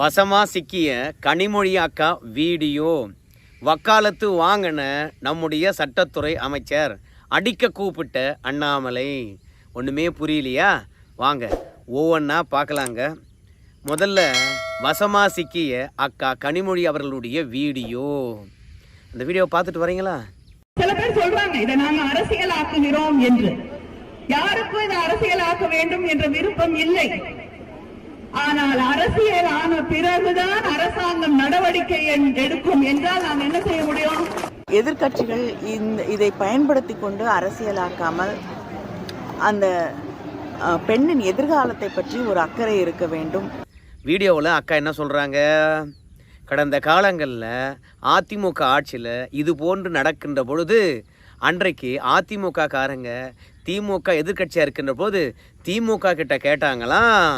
வசமாக சிக்கிய கனிமொழி அக்கா வீடியோ. வக்காலத்து வாங்கின நம்முடைய சட்டத்துறை அமைச்சர் அடிக்க கூப்பிட்ட அண்ணாமலை. ஒன்றுமே புரியலையா? வாங்க ஒவ்வொன்றா பார்க்கலாங்க. முதல்ல வசமாக சிக்கிய அக்கா கனிமொழி அவர்களுடைய வீடியோ. அந்த வீடியோ பார்த்துட்டு வரீங்களா? சில பேர் சொல்றாங்க இதை நாங்க அரசியலாக்குகிறோம் என்று. யாருக்கும் இதை அரசியலாக்க வேண்டும் என்ற விருப்பம் இல்லை. ஆனால் அரசியல் ஆன பிறகுதான் அரசாங்கம் நடவடிக்கை எடுக்கும் என்றால் நாம் என்ன செய்ய முடியும்? எதிர்க்கட்சிகள் இந்த இதை பயன்படுத்தி கொண்டு அரசியலாக்காமல் அந்த பெண்ணின் எதிர்காலத்தை பற்றி ஒரு அக்கறை இருக்க வேண்டும். வீடியோவில் அக்கா என்ன சொல்கிறாங்க கடந்த காலங்களில் அதிமுக ஆட்சியில் இது போன்று நடக்கின்ற பொழுது அன்றைக்கு அதிமுக காரங்க திமுக எதிர்க்கட்சியாக இருக்கின்ற போது திமுக கிட்ட கேட்டாங்களாம்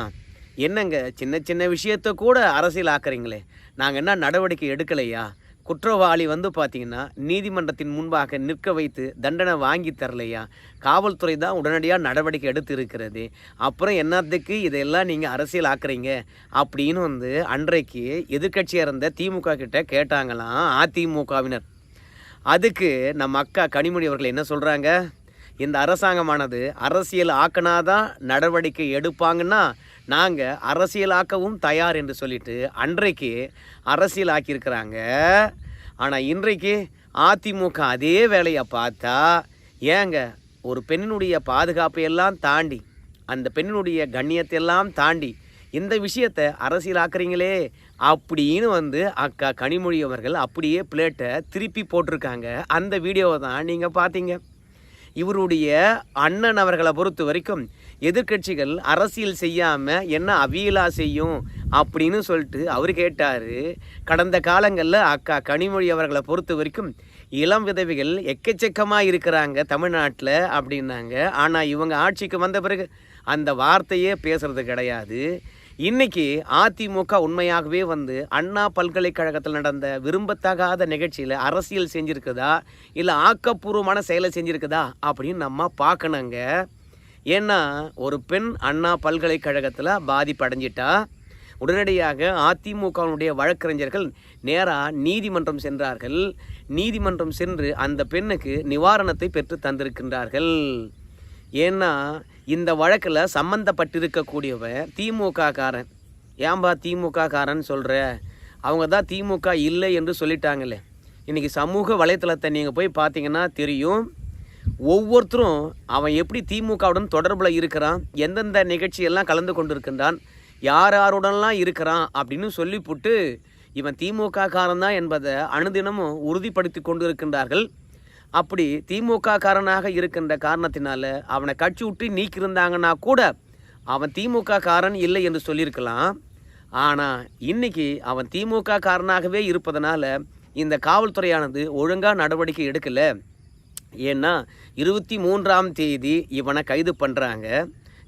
என்னங்க சின்ன சின்ன விஷயத்த கூட அரசியல் ஆக்குறீங்களே. நாங்கள் என்ன நடவடிக்கை எடுக்கலையா? குற்றவாளி வந்து பார்த்தீங்கன்னா நீதிமன்றத்தின் முன்பாக நிற்க வைத்து தண்டனை வாங்கி தரலையா? காவல்துறை தான் உடனடியாக நடவடிக்கை எடுத்து இருக்கிறது. அப்புறம் என்னத்துக்கு இதெல்லாம் நீங்கள் அரசியல் ஆக்குறீங்க? அப்படின்னு வந்து அன்றைக்கு எதிர்க்கட்சியாக இருந்த திமுக கிட்ட கேட்டாங்களாம் அதிமுகவினர். அதுக்கு நம்ம அக்கா கனிமொழி அவர்கள் என்ன சொல்கிறாங்க இந்த அரசாங்கமானது அரசியல் ஆக்கினாதான் நடவடிக்கை எடுப்பாங்கன்னா நாங்கள் அரசியலாக்கவும் தயார் என்று சொல்லிட்டு அன்றைக்கு அரசியல் ஆக்கியிருக்கிறாங்க ஆனால் இன்றைக்கு அதிமுக அதே வேலையை பார்த்தா ஏங்க ஒரு பெண்ணினுடைய பாதுகாப்பை எல்லாம் தாண்டி அந்த பெண்ணினுடைய கண்ணியத்தை எல்லாம் தாண்டி இந்த விஷயத்தை அரசியலாக்குறீங்களே அப்படின்னு வந்து அக்கா கனிமொழி அவர்கள் அப்படியே பிளேட்டை திருப்பி போட்டிருக்காங்க. அந்த வீடியோவை தான் நீங்கள் பார்த்தீங்க. இவருடைய அண்ணன் அவர்களை பொறுத்த வரைக்கும் எதிர்க்கட்சிகள் அரசியல் செய்யாமல் என்ன அவியலா செய்யும் அப்படின்னு சொல்லிட்டு அவர் கேட்டார். கடந்த காலங்களில் அக்கா கனிமொழி அவர்களை பொறுத்த வரைக்கும் இளம் விதவிகள் எக்கச்சக்கமாக இருக்கிறாங்க தமிழ்நாட்டில் அப்படின்னாங்க. ஆனால் இவங்க ஆட்சிக்கு வந்த பிறகு அந்த வார்த்தையே பேசுறது கிடையாது. இன்னைக்கு அதிமுக உண்மையாகவே வந்து அண்ணா பல்கலைக்கழகத்தில் நடந்த விரும்பத்தகாத நிகழ்ச்சியில் அரசியல் செஞ்சுருக்குதா? இல்லை ஆக்கப்பூர்வமான செயலை செஞ்சுருக்குதா? அப்படின்னு நம்ம பார்க்கணுங்க. ஏன்னா ஒரு பெண் அண்ணா பல்கலைக்கழகத்தில் பாதிப்படைஞ்சிட்டா உடனடியாக அதிமுகவினுடைய வழக்கறிஞர்கள் நேராக நீதிமன்றம் சென்றார்கள். நீதிமன்றம் சென்று அந்த பெண்ணுக்கு நிவாரணத்தை பெற்று தந்திருக்கின்றார்கள். ஏன்னா இந்த வழக்கில் சம்மந்தப்பட்டிருக்கக்கூடியவன் திமுக காரன் ஏன்பா திமுக காரன் சொல்கிற அவங்க தான் திமுக இல்லை என்று சொல்லிட்டாங்களே. இன்றைக்கி சமூக வலைத்தளத்தை நீங்கள் போய் பார்த்தீங்கன்னா தெரியும். ஒவ்வொருத்தரும் அவன் எப்படி திமுகவுடன் தொடர்பில் இருக்கிறான் எந்தெந்த நிகழ்ச்சியெல்லாம் கலந்து கொண்டிருக்கின்றான் யார் யாருடன்லாம் இருக்கிறான் அப்படின்னு சொல்லிப்புட்டு இவன் திமுக காரன் தான் என்பதை அனுதினமும் உறுதிப்படுத்தி கொண்டு இருக்கின்றார்கள் அப்படி திமுக காரனாக இருக்கின்ற காரணத்தினால அவனை கட்சி விட்டு நீக்கியிருந்தாங்கன்னா கூட அவன் திமுக காரன் இல்லை என்று சொல்லியிருக்கலாம். ஆனால் இன்னைக்கு அவன் திமுக காரனாகவே இருப்பதனால இந்த காவல்துறையானது ஒழுங்காக நடவடிக்கை எடுக்கலை. ஏன்னா இருபத்தி மூன்றாம் தேதி இவனை கைது பண்ணுறாங்க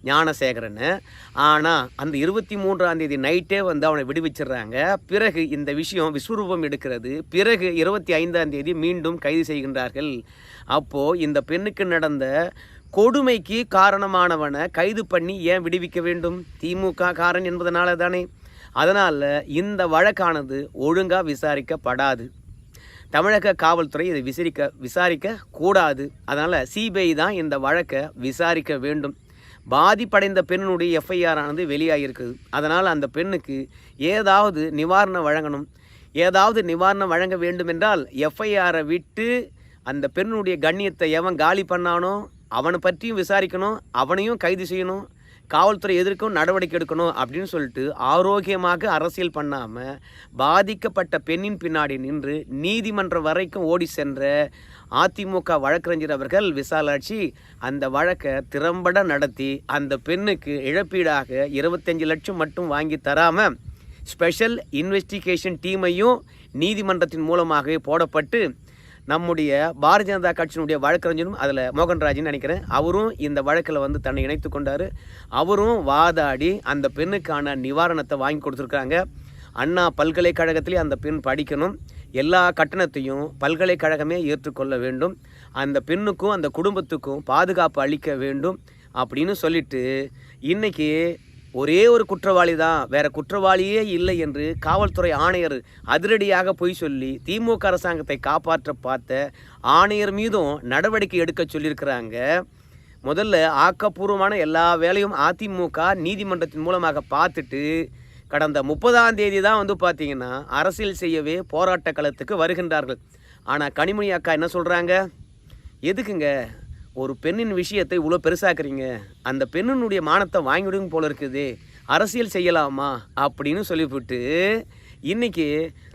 ஞானசேகரனை. ஆனால் அந்த இருபத்தி மூன்றாம் தேதி நைட்டே வந்து அவனை விடுவிச்சிடுறாங்க. பிறகு இந்த விஷயம் விஸ்வரூபம் எடுக்கிறது. பிறகு இருபத்தி ஐந்தாம் தேதி மீண்டும் கைது செய்கின்றார்கள். அப்போது இந்த பெண்ணுக்கு நடந்த கொடுமைக்கு காரணமானவனை கைது பண்ணி ஏன் விடுவிக்க வேண்டும்? திமுக காரன் என்பதனால தானே அதனால் இந்த வழக்கானது ஒழுங்காக விசாரிக்கப்படாது. தமிழக காவல்துறை இதை விசாரிக்க விசாரிக்க கூடாது. அதனால் சிபிஐ தான் இந்த வழக்கை விசாரிக்க வேண்டும். பாதிப்படைந்த பெண்ணுடைய எஃப்ஐஆர் ஆனது வெளியாகிருக்குது அதனால் அந்த பெண்ணுக்கு ஏதாவது நிவாரணம் வழங்கணும். ஏதாவது நிவாரணம் வழங்க வேண்டுமென்றால் எஃப்ஐஆரை விட்டு அந்த பெண்ணுடைய கண்ணியத்தை எவன் காலி பண்ணானோ அவனை பற்றியும் விசாரிக்கணும் அவனையும் கைது செய்யணும் காவல்துறை எதிர்க்கும் நடவடிக்கை எடுக்கணும் அப்படின்னு சொல்லிட்டு ஆரோக்கியமாக அரசியல் பண்ணாமல் பாதிக்கப்பட்ட பெண்ணின் பின்னாடி நின்று நீதிமன்றம் வரைக்கும் ஓடி சென்ற அதிமுக வழக்கறிஞர் அவர்கள் விசாலாட்சி அந்த வழக்கை திறம்பட நடத்தி அந்த பெண்ணுக்கு இழப்பீடாக இருபத்தஞ்சு லட்சம் மட்டும் வாங்கி தராமல் ஸ்பெஷல் இன்வெஸ்டிகேஷன் டீமையும் நீதிமன்றத்தின் மூலமாகவே போடப்பட்டு நம்முடைய பாரதிய ஜனதா கட்சியினுடைய வழக்கறிஞரும் அதில் மோகன்ராஜன் நினைக்கிறேன். அவரும் இந்த வழக்கில் வந்து தன்னை இணைத்து கொண்டார். அவரும் வாதாடி அந்த பெண்ணுக்கான நிவாரணத்தை வாங்கி கொடுத்துருக்காங்க. அண்ணா பல்கலைக்கழகத்திலே அந்த பெண் படிக்கணும். எல்லா கட்டணத்தையும் பல்கலைக்கழகமே ஏற்றுக்கொள்ள வேண்டும். அந்த பெண்ணுக்கும் அந்த குடும்பத்துக்கும் பாதுகாப்பு அளிக்க வேண்டும் அப்படின்னு சொல்லிட்டு இன்னைக்கு ஒரே ஒரு குற்றவாளி தான் வேற குற்றவாளியே இல்லை என்று காவல்துறை ஆணையர் அதிரடியாக பொய் சொல்லி திமுக அரசாங்கத்தை காப்பாற்ற பார்த்த ஆணையர் மீதும் நடவடிக்கை எடுக்க சொல்லியிருக்கிறாங்க. முதல்ல ஆக்கப்பூர்வமான எல்லா வேலையும் அதிமுக நீதிமன்றத்தின் மூலமாக பார்த்துட்டு கடந்த முப்பதாம் தேதி தான் வந்து பார்த்தீங்கன்னா அரசியல் செய்யவே போராட்ட களத்துக்கு வருகின்றார்கள். ஆனால் கனிமொழி அக்கா என்ன சொல்கிறாங்க எதுக்குங்க? ஒரு பெண்ணின் விஷயத்தை இவ்வளோ பெருசாக்குறீங்க? அந்த பெண்ணினுடைய மானத்தை வாங்கிவிடுங்க போல இருக்குது. அரசியல் செய்யலாமா? அப்படின்னு சொல்லிவிட்டு இன்றைக்கி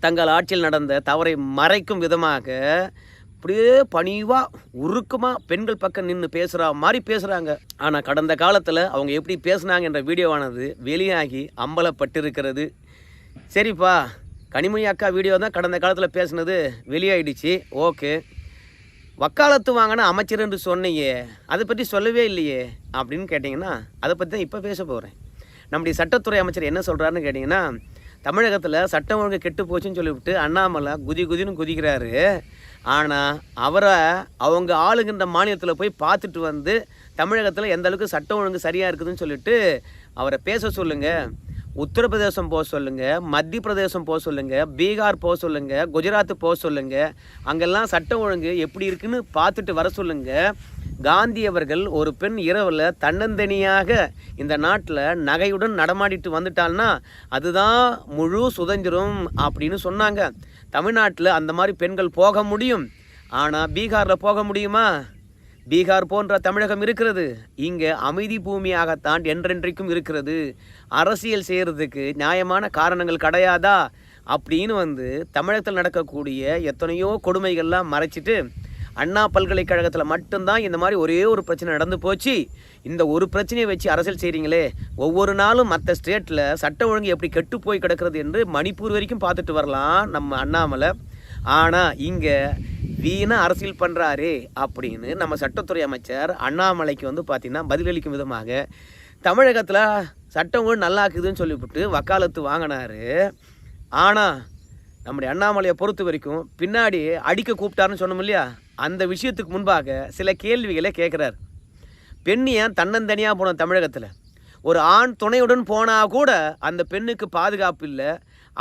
தங்கள் ஆட்சியில் நடந்த தவறை மறைக்கும் விதமாக அப்படியே பணிவாக உருக்கமாக பெண்கள் பக்கம் நின்று பேசுகிற மாதிரி பேசுகிறாங்க ஆனால் கடந்த காலத்தில் அவங்க எப்படி பேசுனாங்க என்ற வீடியோவானது வெளியாகி அம்பலப்பட்டிருக்கிறது. சரிப்பா கனிமொழி அக்கா வீடியோ தான் கடந்த காலத்தில் பேசுனது வெளியாயிடுச்சு. ஓகே. வக்காலத்து வாங்கின அமைச்சர் என்று சொன்னையே அதை பற்றி சொல்லவே இல்லையே அப்படின்னு கேட்டிங்கன்னா அதை பற்றி தான் இப்போ பேச போகிறேன் நம்முடைய சட்டத்துறை அமைச்சர் என்ன சொல்கிறாருன்னு கேட்டிங்கன்னா தமிழகத்தில் சட்டம் ஒழுங்கு கெட்டு போச்சுன்னு சொல்லிவிட்டு அண்ணாமலை குதி குதின்னு குதிக்கிறாரு. ஆனால் அவரை அவங்க ஆளுகின்ற மாநிலத்தில் போய் பார்த்துட்டு வந்து தமிழகத்தில் எந்த அளவுக்கு சட்டம் ஒழுங்கு சரியாக இருக்குதுன்னு சொல்லிட்டு அவரை பேச சொல்லுங்கள் உத்தரப்பிரதேசம் போக சொல்லுங்க மத்திய பிரதேசம் போக சொல்லுங்க பீகார் போக சொல்லுங்க குஜராத் போக சொல்லுங்க அங்கெல்லாம் சட்டம் ஒழுங்கு எப்படி இருக்குன்னு பார்த்துட்டு வர சொல்லுங்க. காந்தி அவர்கள் ஒரு பெண் இரவில் தன்னந்தனியாக இந்த நாட்டில் நகையுடன் நடமாடிட்டு வந்துட்டாள்னா அதுதான் முழு சுதந்திரம் அப்படின்னு சொன்னாங்க. தமிழ்நாட்டில் அந்த மாதிரி பெண்கள் போக முடியும். ஆனால் பீகாரில் போக முடியுமா? பீகார் போன்ற தமிழகம் இருக்கிறது. இங்கே அமைதி பூமியாகத்தான் என்றென்றைக்கும் இருக்கிறது. அரசியல் செய்கிறதுக்கு நியாயமான காரணங்கள் கிடையாதா? அப்படின்னு வந்து தமிழகத்தில் நடக்கக்கூடிய எத்தனையோ கொடுமைகள்லாம் மறைச்சிட்டு அண்ணா பல்கலைக்கழகத்தில் மட்டும்தான் இந்த மாதிரி ஒரே ஒரு பிரச்சனை நடந்து போச்சு. இந்த ஒரு பிரச்சனையை வச்சு அரசியல் செய்கிறீங்களே ஒவ்வொரு நாளும் மற்ற ஸ்டேட்டில் சட்ட ஒழுங்கு எப்படி கெட்டு போய் கிடக்கிறது என்று மணிப்பூர் வரைக்கும் பார்த்துட்டு வரலாம் நம்ம அண்ணாமலை. ஆனால் இங்கே வீணாக அரசியல் பண்ணுறாரே அப்படின்னு நம்ம சட்டத்துறை அமைச்சர் அண்ணாமலைக்கு வந்து பார்த்திங்கன்னா பதிலளிக்கும் விதமாக தமிழகத்தில் சட்டம் ஒழுங்கு நல்லா இருக்குதுன்னு சொல்லிவிட்டு வக்காலத்து வாங்கினாரு. ஆனால் நம்முடைய அண்ணாமலையை பொறுத்த வரைக்கும் பின்னாடி அடிக்க கூப்பிட்டாருன்னு சொன்னோம் இல்லையா? அந்த விஷயத்துக்கு முன்பாக சில கேள்விகளை கேட்குறாரு. பெண் ஏன் தன்னந்தனியாக போன தமிழகத்தில்? ஒரு ஆண் துணையுடன் போனால் கூட அந்த பெண்ணுக்கு பாதுகாப்பு இல்லை.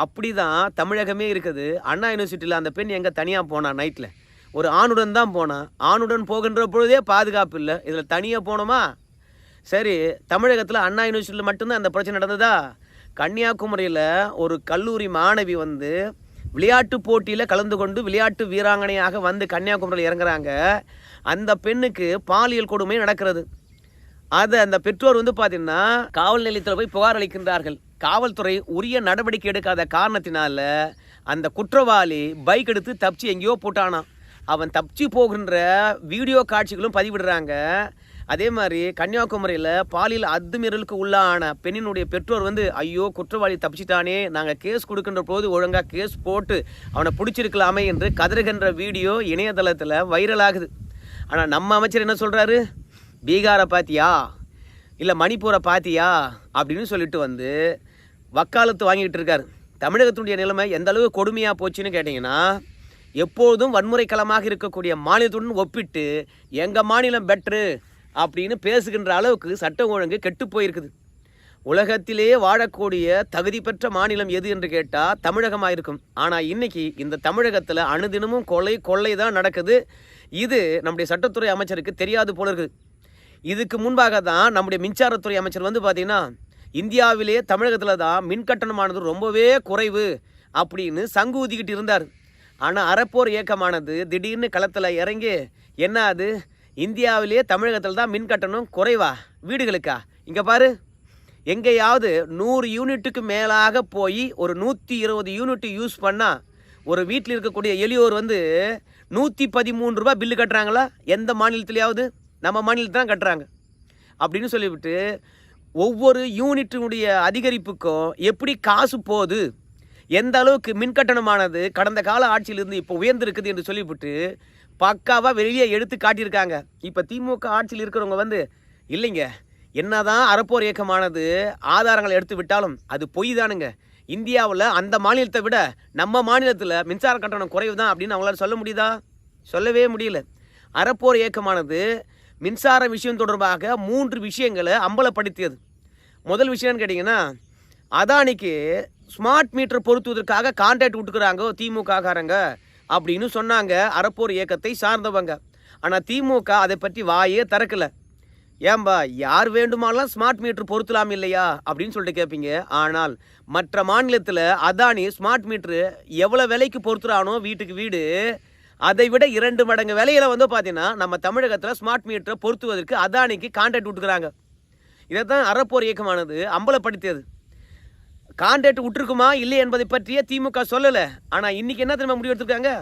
அப்படி தான் தமிழகமே இருக்குது. அண்ணா யூனிவர்சிட்டியில் அந்த பெண் எங்கே தனியாக போனா நைட்டில் ஒரு ஆணுடன் தான் போனான். ஆணுடன் போகின்ற பொழுதே பாதுகாப்பு இல்லை. இதில் தனியாக போனோமா? சரி தமிழகத்தில் அண்ணா யூனிவர்சிட்டியில் மட்டும்தான் அந்த பிரச்சனை நடந்ததா? கன்னியாகுமரியில் ஒரு கல்லூரி மாணவி வந்து விளையாட்டு போட்டியில் கலந்து கொண்டு விளையாட்டு வீராங்கனையாக வந்து கன்னியாகுமரியில் இறங்குறாங்க. அந்த பெண்ணுக்கு பாலியல் கொடுமை நடக்கிறது. அதை அந்த பெற்றோர் வந்து பார்த்தீங்கன்னா காவல் நிலையத்தில் போய் புகார் அளிக்கின்றார்கள். காவல்துறை உரிய நடவடிக்கை எடுக்காத காரணத்தினால அந்த குற்றவாளி பைக் எடுத்து தப்பிச்சு எங்கேயோ போட்டானான் அவன் தப்பிச்சு போகின்ற வீடியோ காட்சிகளும் பதிவிடுறாங்க. அதே மாதிரி கன்னியாகுமரியில் பாலியல் அத்துமீறலுக்கு உள்ளான பெண்ணினுடைய பெற்றோர் வந்து ஐயோ குற்றவாளி தப்பிச்சிட்டானே நாங்கள் கேஸ் கொடுக்கின்ற போது ஒழுங்காக கேஸ் போட்டு அவனை பிடிச்சிருக்கலாமே என்று கதறுகின்ற வீடியோ இணையதளத்தில் வைரலாகுது. ஆனால் நம்ம அமைச்சர் என்ன சொல்கிறாரு பீகாரை பாத்தியா? இல்லை மணிப்பூரை பாத்தியா? அப்படின்னு சொல்லிட்டு வந்து வக்காலத்து வாங்கிட்டு இருக்காரு. தமிழகத்தினுடைய நிலைமை எந்த அளவு கொடுமையாக போச்சுன்னு கேட்டிங்கன்னா எப்போதும் வன்முறை களமாக இருக்கக்கூடிய மாநிலத்துடன் ஒப்பிட்டு எங்கள் மாநிலம் பெட்ரு அப்படின்னு பேசுகின்ற அளவுக்கு சட்டம் ஒழுங்கு கெட்டு போயிருக்குது. உலகத்திலே வாழக்கூடிய தகுதி பெற்ற மாநிலம் எது என்று கேட்டால் தமிழகமாக இருக்கும். ஆனால் இன்றைக்கி இந்த தமிழகத்தில் அணுதினமும் கொலை கொள்ளை தான் நடக்குது. இது நம்முடைய சட்டத்துறை அமைச்சருக்கு தெரியாது போல இருக்குது. இதுக்கு முன்பாக தான் நம்முடைய மின்சாரத்துறை அமைச்சர் வந்து பார்த்திங்கன்னா இந்தியாவிலே தமிழகத்தில் தான் மின் கட்டணமானது ரொம்பவே குறைவு அப்படின்னு சங்கு ஊதிக்கிட்டு இருந்தார். ஆனால் அறப்போர் இயக்கமானது திடீர்னு களத்தில் இறங்கி என்ன அது? இந்தியாவிலேயே தமிழகத்தில் தான் மின் கட்டணம் குறைவா? வீடுகளுக்கா? இங்கே பாரு. எங்கேயாவது நூறு யூனிட்டுக்கு மேலாக போய் ஒரு நூற்றி இருபது யூனிட் யூஸ் பண்ணால் ஒரு வீட்டில் இருக்கக்கூடிய எளியோர் வந்து நூற்றி பதிமூணு ரூபா பில்லு கட்டுறாங்களா? எந்த மாநிலத்திலேயாவது? நம்ம மாநிலத்தில் தான் கட்டுறாங்க. அப்படின்னு சொல்லிவிட்டு ஒவ்வொரு யூனிட்டினுடைய அதிகரிப்புக்கும் எப்படி காசு போகுது? எந்த அளவுக்கு மின் கட்டணமானது கடந்த கால ஆட்சியிலிருந்து இப்போ உயர்ந்திருக்குது என்று சொல்லிவிட்டு பக்காவாக வெளியே எடுத்து காட்டியிருக்காங்க. இப்போ திமுக ஆட்சியில் இருக்கிறவங்க வந்து இல்லைங்க என்னதான் அறப்போர் இயக்கமானது ஆதாரங்களை எடுத்து விட்டாலும் அது பொய் தானுங்க. இந்தியாவில் அந்த மாநிலத்தை விட நம்ம மாநிலத்தில் மின்சார கட்டணம் குறைவு தான் அப்படின்னு அவங்களால சொல்ல முடியுதா? சொல்லவே முடியல. அறப்போர் இயக்கமானது மின்சார விஷயம் தொடர்பாக மூன்று விஷயங்களை அம்பலப்படுத்தியது. முதல் விஷயம்னு கேட்டிங்கன்னா அதானிக்கு ஸ்மார்ட் மீட்டர் பொருத்துவதற்காக கான்ட்ராக்ட் விட்டுக்கிறாங்க திமுகக்காரங்க அப்படின்னு சொன்னாங்க அறப்போர் இயக்கத்தை சார்ந்தவங்க. ஆனால் திமுக அதை பற்றி வாயே திறக்கலை. ஏன்பா யார் வேண்டுமானாலும் ஸ்மார்ட் மீட்டர் பொருத்தலாம் இல்லையா அப்படின்னு சொல்லிட்டு கேட்பீங்க ஆனால் மற்ற மாநிலத்தில் அதானி ஸ்மார்ட் மீட்ரு எவ்வளோ விலைக்கு பொருத்துறானோ வீட்டுக்கு வீடு அதை விட இரண்டு மடங்கு விலையில் வந்து பார்த்தீங்கன்னா நம்ம தமிழகத்தில் ஸ்மார்ட் மீட்டரை பொருத்துவதற்கு அதானிக்கு கான்ட்ராக்ட் விட்டுக்கிறாங்க. இதை தான் அறப்போர் இயக்கமானது அம்பலப்படுத்தியது. கான்ட்ராக்ட் விட்டுருக்குமா இல்லை என்பதை பற்றியே திமுக சொல்லலை. ஆனால் இன்றைக்கி என்ன தெரியுமா முடிவு எடுத்துருக்காங்க?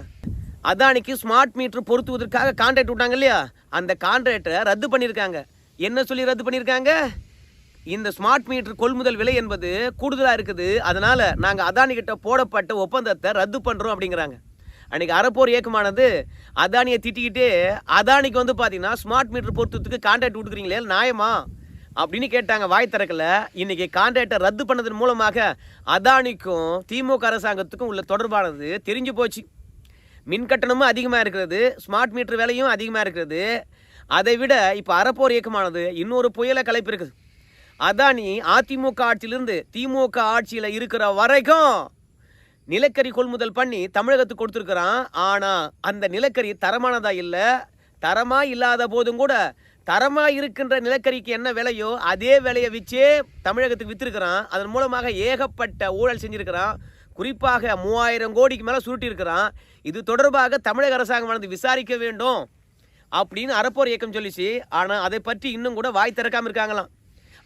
அதானிக்கு ஸ்மார்ட் மீட்டர் பொருத்துவதற்காக கான்ட்ராக்ட் விட்டாங்க இல்லையா? அந்த கான்ட்ராக்டை ரத்து பண்ணியிருக்காங்க. என்ன சொல்லி ரத்து பண்ணியிருக்காங்க? இந்த ஸ்மார்ட் மீட்டர் கொள்முதல் விலை என்பது கூடுதலாக இருக்குது. அதனால் நாங்கள் அதானி கிட்ட போடப்பட்ட ஒப்பந்தத்தை ரத்து பண்ணுறோம் அப்படிங்கிறாங்க. அன்றைக்கி அறப்போர் இயக்கமானது அதானியை திட்டிக்கிட்டு அதானிக்கு வந்து பார்த்தீங்கன்னா ஸ்மார்ட் மீட்டர் பொருத்தத்துக்கு கான்ட்ராக்ட் விட்டுக்கிறீங்களே நியாயமா? அப்படின்னு கேட்டாங்க வாய் திறக்கல. இன்னைக்கு கான்ட்ராக்டை ரத்து பண்ணதன் மூலமாக அதானிக்கும் திமுக அரசாங்கத்துக்கும் உள்ள தொடர்பானது தெரிஞ்சு போச்சு. மின் கட்டணமும் அதிகமாக இருக்கிறது ஸ்மார்ட் மீட்டர் விலையும் அதிகமாக இருக்கிறது. அதை விட இப்போ அறப்போர் இயக்கமானது இன்னொரு புயலை கலைப்பிருக்குது அதானி அதிமுக ஆட்சியிலிருந்து திமுக ஆட்சியில் இருக்கிற வரைக்கும் நிலக்கரி கொள்முதல் பண்ணி தமிழகத்துக்கு கொடுத்துருக்குறான். ஆனால் அந்த நிலக்கரி தரமானதாக இல்லை? தரமாக இல்லாத போதும் கூட தரமாக இருக்கின்ற நிலக்கரிக்கு என்ன விலையோ அதே விலையை வச்சே தமிழகத்துக்கு விற்றுருக்கிறான் அதன் மூலமாக ஏகப்பட்ட ஊழல் செஞ்சுருக்கிறான். குறிப்பாக மூவாயிரம் கோடிக்கு மேலே சுருட்டியிருக்கிறான். இது தொடர்பாக தமிழக அரசாங்கமானது விசாரிக்க வேண்டும் அப்படின்னு அறப்போர் இயக்கம் சொல்லிச்சு. ஆனால் அதை பற்றி இன்னும் கூட வாய் திறக்காமல் இருக்காங்களாம்.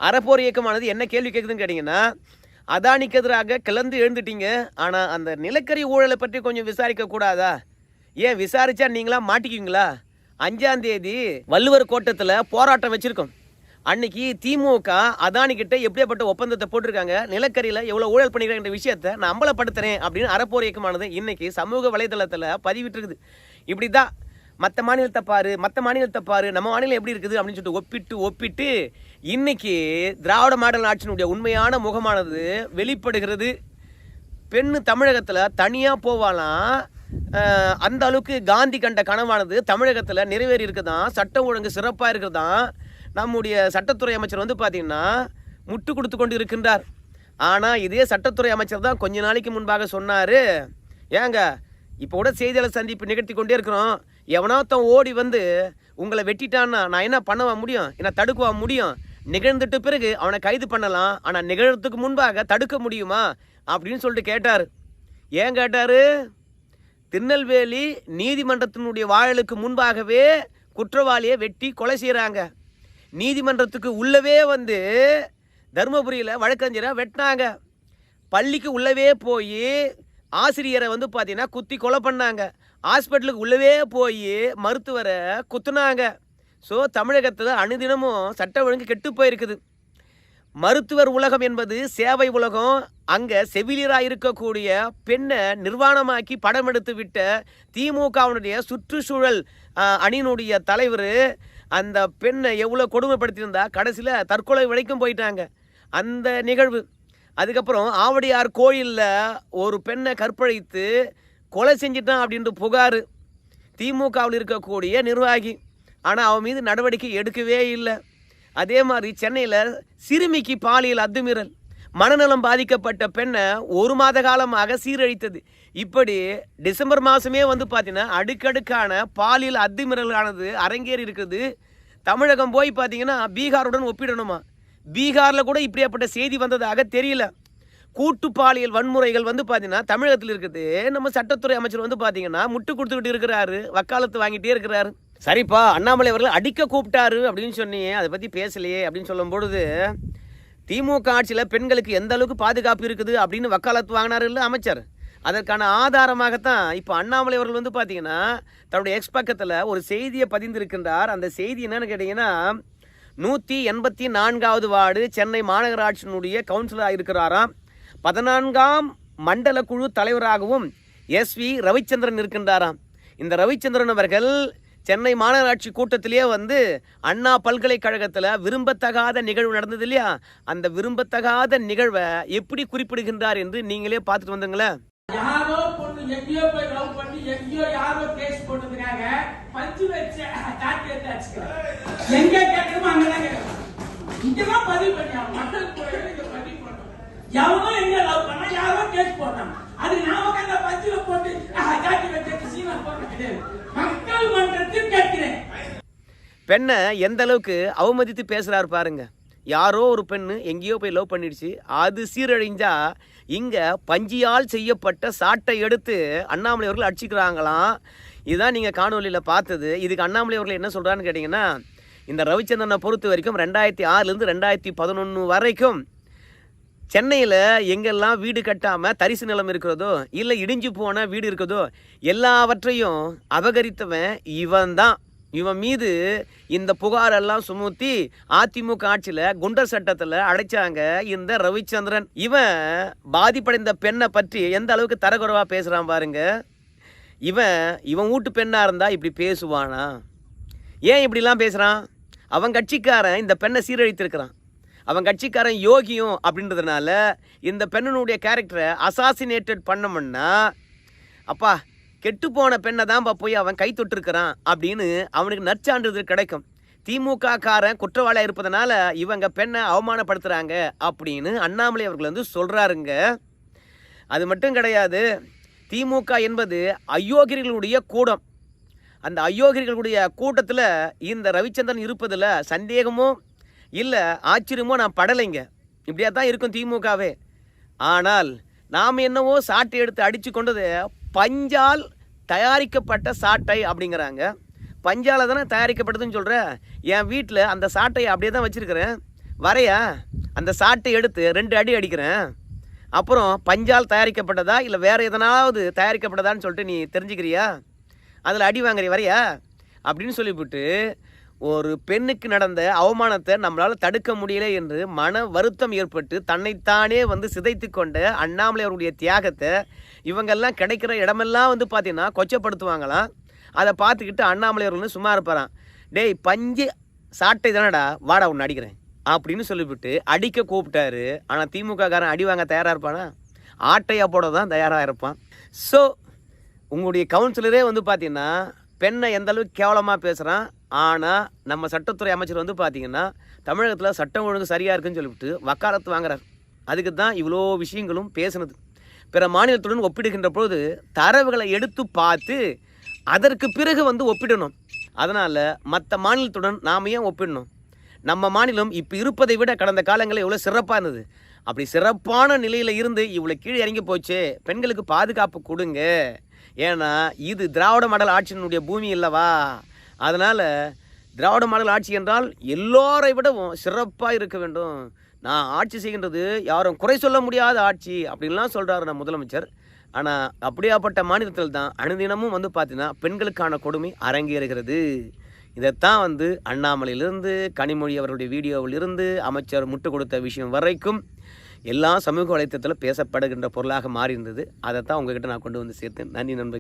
அறப்போர் இயக்கமானது என்ன கேள்வி கேட்குதுன்னு கேட்டிங்கன்னா அதானிக்கு எதிராக கிளந்து எழுந்துட்டீங்க. ஆனால் அந்த நிலக்கரி ஊழலை பற்றி கொஞ்சம் விசாரிக்க கூடாதா? ஏன் விசாரித்தா நீங்களாம் மாட்டிக்குவீங்களா? அஞ்சாம் தேதி வள்ளுவர் கோட்டத்தில் போராட்டம் வச்சிருக்கோம். அன்னைக்கு திமுக அதானி கிட்ட எப்படியாப்பட்ட ஒப்பந்தத்தை போட்டிருக்காங்க நிலக்கரியில் எவ்வளோ ஊழல் பண்ணிக்கிறாங்க விஷயத்த நான் அம்பலப்படுத்துறேன் அப்படின்னு அறப்போர் இயக்கமானது இன்னைக்கு சமூக வலைதளத்தில் பதிவிட்டிருக்குது. இப்படி தான் மற்ற மாநிலத்தை பாரு மற்ற மாநிலத்தை பாரு நம்ம மாநிலம் எப்படி இருக்குது அப்படின்னு சொல்லிட்டு ஒப்பிட்டு ஒப்பிட்டு இன்னைக்கு திராவிட மாடல் ஆட்சியினுடைய உண்மையான முகமானது வெளிப்படுகிறது. பெண்ணு தமிழகத்தில் தனியாக போவாலாம் அந்த அளவுக்கு காந்தி கண்ட கனவானது தமிழகத்தில் நிறைவேறி இருக்குதான் சட்டம் ஒழுங்கு சிறப்பாக இருக்குதான் நம்முடைய சட்டத்துறை அமைச்சர் வந்து பார்த்திங்கன்னா முட்டு கொடுத்து கொண்டு இருக்கின்றார். ஆனால் இதே சட்டத்துறை அமைச்சர் தான் கொஞ்ச நாளைக்கு முன்பாக சொன்னார். ஏங்க இப்போ கூட செய்தியாளர் சந்திப்பு நிகழ்த்தி கொண்டே இருக்கிறோம். எவனாத்தான் ஓடி வந்து உங்களை வெட்டிட்டான்னா நான் என்ன பண்ணவா முடியும்? என்ன தடுக்கவா முடியும்? நிகழ்ந்துட்ட பிறகு அவனை கைது பண்ணலாம். ஆனால் நிகழ்றதுக்கு முன்பாக தடுக்க முடியுமா? அப்படின்னு சொல்லிட்டு கேட்டார். ஏன் கேட்டார்? திருநெல்வேலி நீதிமன்றத்தினுடைய வாழலுக்கு முன்பாகவே குற்றவாளியை வெட்டி கொலை செய்கிறாங்க நீதிமன்றத்துக்கு உள்ளவே வந்து தருமபுரியில் வழக்கறிஞரை வெட்டினாங்க. பள்ளிக்கு உள்ளவே போய் ஆசிரியரை வந்து பார்த்தீங்கன்னா குத்தி கொலை பண்ணாங்க. ஹாஸ்பிட்டலுக்கு உள்ளவே போய் மருத்துவரை குத்துனாங்க. ஸோ தமிழகத்தில் அனுதினமும் சட்ட ஒழுங்கு கெட்டு போயிருக்குது. மருத்துவர் உலகம் என்பது சேவை உலகம். அங்கே செவிலியராக இருக்கக்கூடிய பெண்ணை நிர்வாணமாக்கி படம் எடுத்து விட்ட திமுகவினுடைய சுற்றுச்சூழல் அணியினுடைய தலைவர் அந்த பெண்ணை எவ்வளோ கொடுமைப்படுத்தியிருந்தா கடைசியில் தற்கொலை வரைக்கும் போயிட்டாங்க. அந்த நிகழ்வு. அதுக்கப்புறம் ஆவடியார் கோயிலில் ஒரு பெண்ணை கற்பழித்து கொலை செஞ்சிட்டான் அப்படின்ற புகார் திமுகவில் இருக்கக்கூடிய நிர்வாகி. ஆனால் அவன் மீது நடவடிக்கை எடுக்கவே இல்லை. அதே மாதிரி சென்னையில் சிறுமிக்கு பாலியல் அத்துமீறல் மனநலம் பாதிக்கப்பட்ட பெண்ணை ஒரு மாத காலமாக சீரழித்தது. இப்படி டிசம்பர் மாதமே வந்து பார்த்தீங்கன்னா அடுக்கடுக்கான பாலியல் அத்துமீறலானது அரங்கேறி இருக்குது தமிழகம் போய் பார்த்தீங்கன்னா பீகாருடன் ஒப்பிடணுமா? பீகாரில் கூட இப்படியாப்பட்ட செய்தி வந்ததாக தெரியல. கூட்டு பாலியல் வன்முறைகள் வந்து பார்த்தீங்கன்னா தமிழகத்தில் இருக்குது. நம்ம சட்டத்துறை அமைச்சர் வந்து பார்த்தீங்கன்னா முட்டு கொடுத்துக்கிட்டு இருக்கிறாரு வக்காலத்து வாங்கிட்டே இருக்கிறாரு. சரிப்பா அண்ணாமலை அவர்கள் அடிக்க கூப்பிட்டாரு அப்படின்னு சொன்னியே அதை பற்றி பேசலையே அப்படின்னு சொல்லும் பொழுது திமுக ஆட்சியில் பெண்களுக்கு எந்த அளவுக்கு பாதுகாப்பு இருக்குது அப்படின்னு வக்காலத்து வாங்கினார் இல்லை அமைச்சர்? அதற்கான ஆதாரமாகத்தான் இப்போ அண்ணாமலை அவர்கள் வந்து பார்த்தீங்கன்னா தன்னுடைய எக்ஸ் பக்கத்தில் ஒரு செய்தியை பதிந்திருக்கின்றார். அந்த செய்தி என்னன்னு கேட்டிங்கன்னா நூற்றி எண்பத்தி நான்காவது வார்டு சென்னை மாநகராட்சியினுடைய கவுன்சிலராக இருக்கிறாராம். பதினான்காம் மண்டல குழு தலைவராகவும் எஸ் வி ரவிச்சந்திரன் இருக்கின்றாராம். இந்த ரவிச்சந்திரன் அவர்கள் சென்னை மாநகராட்சி கூட்டத்திலேயே வந்து அண்ணா பல்கலைக்கழகத்தில் விரும்பத்தகாத நிகழ்வு நடந்தது இல்லையா? அந்த விரும்பத்தகாத நிகழ்வை எப்படி குறிப்பிடுகின்றார் என்று நீங்களே பார்த்துட்டு வந்தீங்களே யாரோ பொண்ணு எங்கேயோ போய் லவ் பண்ணி எங்கேயோ யாரோ கேஸ் எங்க பதிவு எங்க லவ் பண்ணா யாரோ கேஸ் போட்டாங்க அது நான் உட்கார்ந்த பஞ்சில போட்டு காட்டி வச்சு சீமா போடுறது கிடையாது மக்கள் மன்றத்தில் கேட்கிறேன். பெண்ணை எந்த அளவுக்கு அவமதித்து பேசுறாரு பாருங்க. யாரோ ஒரு பெண்ணு எங்கேயோ போய் லவ் பண்ணிடுச்சு. அது சீரழிஞ்சா இங்கே பஞ்சியால் செய்யப்பட்ட சாட்டை எடுத்து அண்ணாமலை அவர்கள் அடிச்சுக்கிறாங்களாம். இதுதான் நீங்கள் காணொலியில் பார்த்தது. இதுக்கு அண்ணாமலை அவர்கள் என்ன சொல்கிறான்னு கேட்டிங்கன்னா இந்த ரவிச்சந்திரனை பொறுத்த வரைக்கும் ரெண்டாயிரத்தி ஆறுலேருந்து ரெண்டாயிரத்தி பதினொன்று வரைக்கும் சென்னையில் எங்கெல்லாம் வீடு கட்டாமல் தரிசு நிலம் இருக்கிறதோ இல்லை இடிஞ்சு போன வீடு இருக்கிறதோ எல்லாவற்றையும் அபகரித்தவன் இவன் தான் இவன் மீது இந்த புகாரெல்லாம் சுமூத்தி அதிமுக ஆட்சியில் குண்டர் சட்டத்தில் அடைச்சாங்க இந்த ரவிச்சந்திரன். இவன் பாதிப்படைந்த பெண்ணை பற்றி எந்த அளவுக்கு தரக்குறைவாக பேசுகிறான் பாருங்க. இவன் இவன் வீட்டு பெண்ணாக இருந்தால் இப்படி பேசுவானா? ஏன் இப்படிலாம் பேசுகிறான் அவன் கட்சிக்காரன் இந்த பெண்ணை சீரழித்திருக்கிறான். அவன் கட்சிக்காரன் யோகியும் அப்படின்றதுனால இந்த பெண்ணனுடைய கேரக்டரை அசாசினேட்டட் பண்ணமுன்னா அப்பா கெட்டுப்போன பெண்ணை தான்ப்பா போய் அவன் கை தொட்டிருக்கிறான் அப்படின்னு அவனுக்கு நற்சான்றிதழ் கிடைக்கும். திமுக காரன் குற்றவாளியாக இருப்பதனால இவங்க பெண்ணை அவமானப்படுத்துகிறாங்க அப்படின்னு அண்ணாமலை அவர்கள் வந்து சொல்கிறாருங்க அது மட்டும் கிடையாது திமுக என்பது அயோக்கியர்களுடைய கூடம். அந்த அயோக்கியர்களுடைய கூட்டத்தில் இந்த ரவிச்சந்திரன் இருப்பதில் சந்தேகமும் இல்லை ஆச்சரியமோ நான் படலைங்க. இப்படியா தான் இருக்கும் திமுகவே. ஆனால் நாம் என்னவோ சாட்டை எடுத்து அடித்து கொண்டது பஞ்சால் தயாரிக்கப்பட்ட சாட்டை அப்படிங்கிறாங்க. பஞ்சால் தானே தயாரிக்கப்பட்டதுன்னு சொல்கிற என் வீட்டில் அந்த சாட்டையை அப்படியே தான் வச்சுருக்கிறேன். வரையா? அந்த சாட்டை எடுத்து ரெண்டு அடி அடிக்கிறேன். அப்புறம் பஞ்சால் தயாரிக்கப்பட்டதா? இல்லை வேறு எதனாவது தயாரிக்கப்பட்டதான்னு சொல்லிட்டு நீ தெரிஞ்சுக்கிறியா? அதில் அடி வாங்குறிய வரையா? அப்படின்னு சொல்லிவிட்டு ஒரு பெண்ணுக்கு நடந்த அவமானத்தை நம்மளால் தடுக்க முடியல என்று மன வருத்தம் ஏற்பட்டு தன்னைத்தானே வந்து சிதைத்து கொண்ட அண்ணாமலை அவருடைய தியாகத்தை இவங்கெல்லாம் கிடைக்கிற இடமெல்லாம் வந்து பார்த்தீங்கன்னா கொச்சப்படுத்துவாங்களாம். அதை பார்த்துக்கிட்டு அண்ணாமலை அவர்கள் சும்மா இருப்பாராம். டேய் பஞ்சு சாட்டை தானடா வாடா ஒன்று அடிக்கிறேன். அப்படின்னு சொல்லிவிட்டு அடிக்க கூப்பிட்டாரு. ஆனால் திமுககாரன் அடிவாங்க அடி வாங்க தயாராக இருப்பானா? ஆட்டையா போட தான் தயாராக இருப்பான். ஸோ உங்களுடைய கவுன்சிலரே வந்து பார்த்தீங்கன்னா பெண்ணை எந்த அளவுக்கு கேவலமாக பேசுகிறான் ஆனால் நம்ம சட்டத்துறை அமைச்சர் வந்து பார்த்தீங்கன்னா தமிழகத்தில் சட்டம் ஒழுங்கு சரியாக இருக்குன்னு சொல்லிவிட்டு வக்காலத்து வாங்குறார். அதுக்கு தான் இவ்வளோ விஷயங்களும் பேசுனது. பிற மாநிலத்துடன் ஒப்பிடுகின்ற பொழுது தரவுகளை எடுத்து பார்த்து அதற்கு பிறகு வந்து ஒப்பிடணும். அதனால் மற்ற மாநிலத்துடன் நாம் ஏன் ஒப்பிடணும்? நம்ம மாநிலம் இப்போ இருப்பதை விட கடந்த காலங்களில் எவ்வளோ சிறப்பாக இருந்தது. அப்படி சிறப்பான நிலையில் இருந்து இவ்வளோ கீழே இறங்கி போச்சு பெண்களுக்கு பாதுகாப்பு கொடுங்க. ஏன்னா இது திராவிட மாடல் ஆட்சியினுடைய பூமி இல்லவா அதனால் திராவிட மாடல் ஆட்சி என்றால் எல்லோரை விடவும் சிறப்பாக இருக்க வேண்டும். நான் ஆட்சி செய்கின்றது யாரும் குறை சொல்ல முடியாத ஆட்சி அப்படின்லாம் சொல்கிறாரு நம்ம முதலமைச்சர். ஆனால் அப்படியாப்பட்ட மாநிலத்தில் தான் அனுதினமும் வந்து பார்த்தீங்கன்னா பெண்களுக்கான கொடுமை அரங்கேறுகிறது. இதைத்தான் வந்து அண்ணாமலையிலிருந்து கனிமொழி அவருடைய வீடியோவிலிருந்து அமைச்சர் முட்டு கொடுத்த விஷயம் வரைக்கும் எல்லா சமூக வலைத்தளத்தில் பேசப்படுகின்ற பொருளாக மாறி இருந்தது அதைத்தான் உங்ககிட்ட நான் கொண்டு வந்து சேர்த்தேன். நன்றி நண்பர்